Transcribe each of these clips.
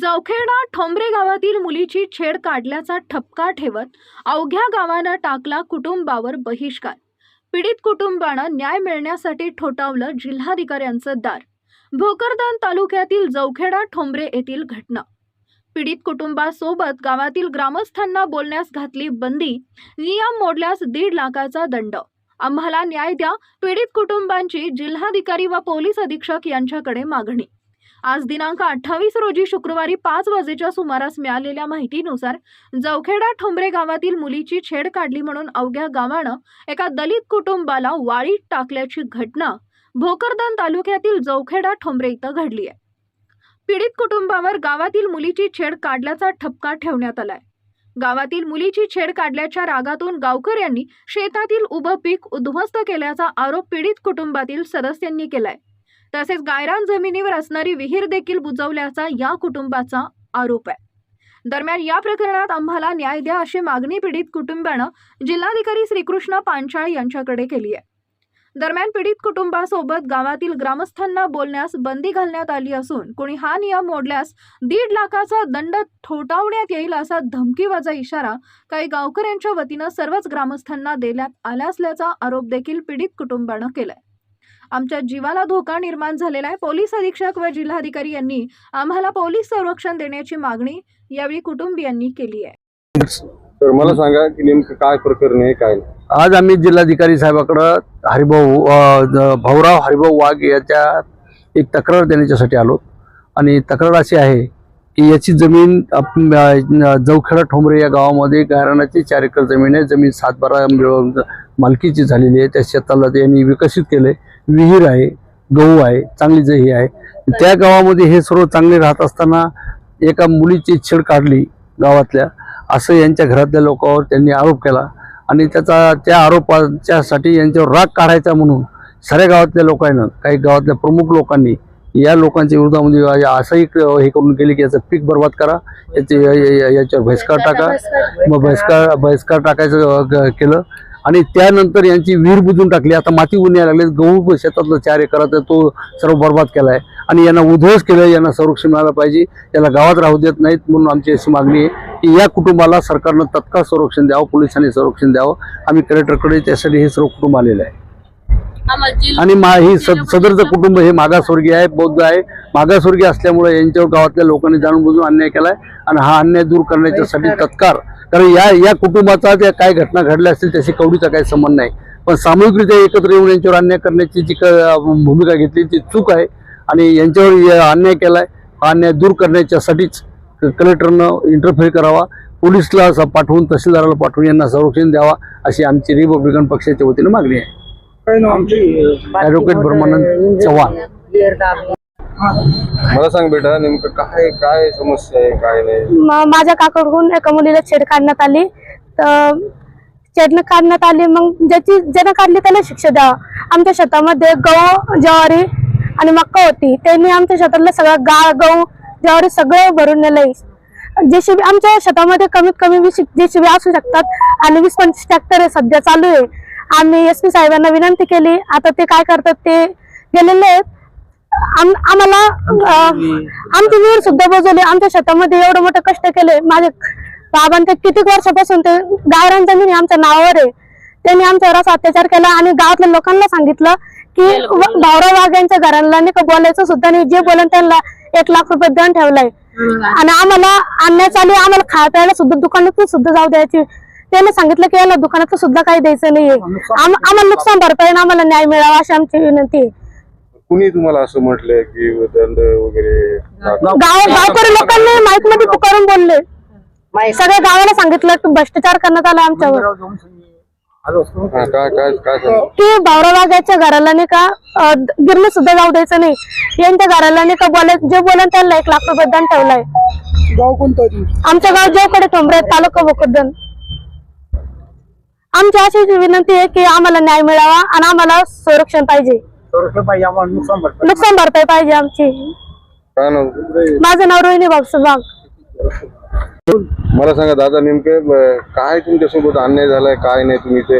जवखेडा ठोंबरे गावातील मुलीची छेड काढल्याचा ठपका ठेवत अवघ्या गावानं टाकला कुटुंबावर बहिष्कार. पीडित कुटुंबानं न्याय मिळण्यासाठी ठोठावलं जिल्हाधिकाऱ्यांचं दार. भोकरदन तालुक्यातील जवखेडा ठोंबरे येथील घटना. पीडित कुटुंबासोबत गावातील ग्रामस्थांना बोलण्यास घातली बंदी नियम मोडल्यास दीड लाखाचा दंड. आम्हाला न्याय द्या पीडित कुटुंबांची जिल्हाधिकारी व पोलीस अधीक्षक यांच्याकडे मागणी. आज दिनांक अठ्ठावीस रोजी शुक्रवारी पाच वाजेच्या सुमारास मिळालेल्या माहितीनुसार जवखेडा ठोंबरे गावातील मुलीची छेड काढली म्हणून अवघ्या गावानं एका दलित कुटुंबाला वाळीत टाकल्याची घटना भोकरदन तालुक्यातील जवखेडा ठोंबरे इथं घडली आहे. पीडित कुटुंबावर गावातील मुलीची छेड काढल्याचा ठपका ठेवण्यात आलाय. गावातील मुलीची छेड काढल्याच्या रागातून गावकऱ्यांनी शेतातील उभं पीक उद्ध्वस्त केल्याचा आरोप पीडित कुटुंबातील सदस्यांनी केलाय. तसेच गायरान जमिनीवर असणारी विहीर देखील बुजवल्याचा या कुटुंबाचा आरोप आहे. दरम्यान या प्रकरणात आम्हाला न्याय द्या अशी मागणी पीडित कुटुंबानं जिल्हाधिकारी श्रीकृष्ण पांचाळ यांच्याकडे केली आहे. दरम्यान पीडित कुटुंबासोबत गावातील ग्रामस्थांना बोलण्यास बंदी घालण्यात आली असून कोणी हा नियम मोडल्यास दीड लाखाचा दंड ठोठावण्यात येईल असा धमकीवाजा इशारा काही गावकऱ्यांच्या वतीनं सर्वच ग्रामस्थांना देण्यात आला असल्याचा आरोप देखील पीडित कुटुंबानं केलाय. आमच्या जीवाला धोका निर्माण झालेला आहे. पोलीस अधीक्षक व जिल्हाधिकारी यांनी आम्हाला पोलीस संरक्षण देण्याची मागणी यावेळी कुटुंबियांनी केली आहे. तर मला सांगा की नेमकं काय प्रकरण आहे काय. आज आम्ही जिल्हाधिकारी साहेबाकडं हरिभाऊ भाऊराव हरिभाऊ वाघ याच्या एक तक्रार देण्याच्यासाठी आलो. आणि तक्रार अशी आहे की याची जमीन जवखेडा ठोंबरे या गावामध्ये गायरानाची चार एकर जमीन आहे. जमीन सातबारा मिळून मालकीची झालेली आहे. त्या शेताला त्यांनी विकसित केले विहीर आहे गहू आहे चांगली जही आहे. त्या गावामध्ये हे सर्व चांगले राहत असताना एका मुलीची छेड काढली गावातल्या. असं यांच्या घरातल्या लोकांवर त्यांनी आरोप केला. आणि त्याचा त्या आरोपाच्यासाठी यांच्यावर राग काढायचा म्हणून साऱ्या गावातल्या लोकांना काही गावातल्या प्रमुख लोकांनी या लोकांच्या विरोधामध्ये असंही हे करून केले की याचं पीक बर्बाद करा. याचे याच्यावर बहिष्कार टाका. मग बहिष्कार बहिष्कार टाकायचं केलं. आणि त्यानंतर यांची विहीर बुजून टाकली. आता माती उन्या यायला लागले. गहू शेतातलं चार एकराचा तो सर्व बर्बाद केला आहे आणि यांना उद्ध्वस्त केलं यांना संरक्षण मिळालं पाहिजे. याला गावात राहू देत नाहीत म्हणून आमची अशी मागणी आहे की या कुटुंबाला सरकारनं तत्काळ संरक्षण द्यावं पोलिसांनी संरक्षण द्यावं. आम्ही कलेक्टरकडे त्यासाठी हे सर्व कुटुंब आलेलं आहे. आणि मा ही सद सदरचं कुटुंब हे मागासवर्गीय आहे बौद्ध आहे. मागासवर्गीय असल्यामुळे यांच्यावर गावातल्या लोकांनी जाणून बुजून अन्याय केलाय. आणि हा अन्याय दूर करण्याच्यासाठी तत्काळ कारण या या कुटुंबाचा त्या काय घटना घडल्या असतील त्याशी कवडीचा काही संबंध नाही. पण सामूहिकरित्या एकत्र येऊन यांच्यावर अन्याय करण्याची जी क- भूमिका घेतली ती चूक आहे. आणि यांच्यावर या अन्याय केलाय. हा अन्याय दूर करण्याच्यासाठीच कलेक्टरनं इंटरफेअर करावा. पोलिसला असं पाठवून तहसीलदाराला पाठवून यांना संरक्षण द्यावा अशी आमची रिपब्लिकन पक्षाच्या वतीनं मागणी आहे. ॲडव्होकेट ब्रह्मानंद चव्हाण. मला सांग बेटा नेमकं काय काय समस्या आहे काय नाही? म- माझ्या काकाकडून एका मुलीला छेड काढण्यात आली. तर छेडणं काढण्यात आली मग ज्याची ज्यानं काढली त्याला शिक्षा द्यावा आमच्या शेतामध्ये गहू ज्वारी आणि मक्का होती. त्यांनी आमच्या शेतातलं सगळं गाळ गहू ज्वारी सगळं भरून नेलंय. जेसीबी आमच्या शेतामध्ये कमीत कमी वीस जेसीबी असू शकतात आणि वीस पंचवीस ट्रॅक्टर सध्या चालू आहे. आम्ही एस पी साहेबांना विनंती केली. आता ते काय करतात ते गेलेले आहेत. आम्हाला आमची विहीर सुद्धा बुजवली. आमच्या शेतामध्ये एवढं मोठं कष्ट केले. माझे बाबांचे कितीक वर्षापासून ते गावरान जमीन आहे आमच्या नावावर आहे. त्यांनी आमच्यावर असा अत्याचार केला आणि गावातल्या लोकांना सांगितलं की व- भाऊराव वाघ यांच्या घराला नाही का बोलायचं सुद्धा नाही. जे बोलन त्यांना एक लाख रुपये दंड ठेवलाय. आणि आम्हाला आणण्यात आली आम्हाला खाया प्यायला सुद्धा दुकानातून सुद्धा जाऊ द्यायची. त्याने सांगितलं की याला दुकानात सुद्धा काही द्यायचं नाहीये. आम- आम्हाला नुकसान भरपाई आम्हाला न्याय मिळावा अशी आमची विनंती आहे. कुणी तुम्हाला असं म्हटलंय की दंड वगैरे गाव गावकरी लोकांनी माईकमध्ये पुकारून बोलले. सगळ्या गावाला सांगितलं की भ्रष्टाचार करण्यात आला आमच्यावर. हा, काय काय की भावरा वाघाच्या घराला नाही का गिरणी सुद्धा जाऊ द्यायचं नाही. यांच्या घराला नाही का बोलाय जे बोलन त्यांना एक लाख रुपये दंड ठेवलाय. गाव कोणतं आहे तुमचं? आमच्या गाव जेवकडे ठोंबरे तालुका भोकरदन आमची अशी विनंती आहे की आम्हाला न्याय मिळावा आणि आम्हाला संरक्षण पाहिजे. नुकसान भरपाई पाहिजे आमची. काय नाव माझं नाव रोहिणी बाबसू वाघ मला सांगा दादा नेमकं काय तुमच्यासोबत अन्याय झालाय काय नाही? तुम्ही ते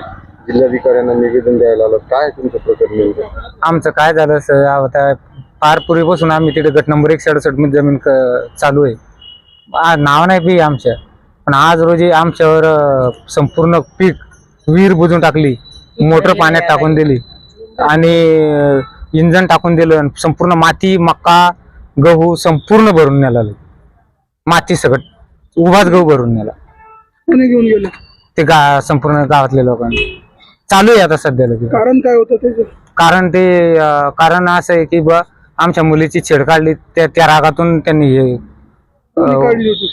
जिल्हाधिकाऱ्यांना निवेदन द्यायला आलं काय तुमचं प्रकरण नेमकं? आमचं काय झालं सर? आता फार पूर्वीपासून आम्ही तिथे गट नंबर एक सडसठमध्ये जमीन क- चालू आहे. आ- नाव नाही बी आमच्या. पण आज रोजी आमच्यावर अं, संपूर्ण पीक विहीर बुजून टाकली. मोटर पाण्यात टाकून दिली. आणि अं, इंधन टाकून दिलं संपूर्ण माती मक्का गहू संपूर्ण भरून नेला. माती सगळं उभाच गहू भरून नेला. कोणी घेऊन गेले? ते गा संपूर्ण गावातल्या लोकांनी चालू आहे आता सध्याला ते. कारण काय होतं त्याचं? कारण ते अं, कारण असं आहे की बा आमच्या मुलीची छेड काढली त्या त्या रागातून त्यांनी हे कोणी अं, काढली होती?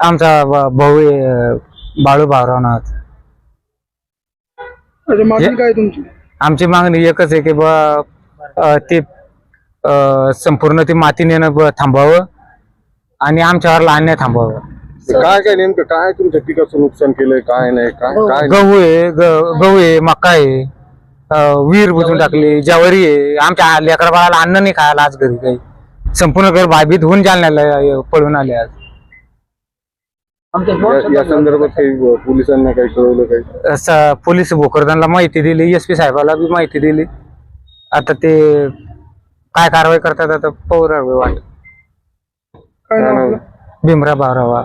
आमचा ब- भाऊ आहे अं, बाळू भाऊराव नावाचा. अच्छा मागणी हे- काय आहे तुमची? आमची मागणी एकच आहे की बा ते संपूर्ण ती माती नेणं थांबवावं आणि आमच्यावर अन्याय थांबवावं. ते काय काय नेमकं काय तुमच्या पिकाचं नुकसान केलंय काय नाही काय काय गहू आहे ग- गहू आहे मका आहे विहीर बुजून टाकली ज्वारी आहे. आमच्या लेकरा बाळाला अन्न नाही खायला आज घरी काही. संपूर्ण घर भाबीत होऊन जालन्याला अं, पळून आले आज. या- या संदर्भात काही पोलिसांना काही कळवलं काही? असं पोलीस भोकरदानला माहिती दिली एस पी साहेबाला बी माहिती दिली. आता ते काय कारवाई करतात आता पौर वाट. काय नाव आपलं? बारावा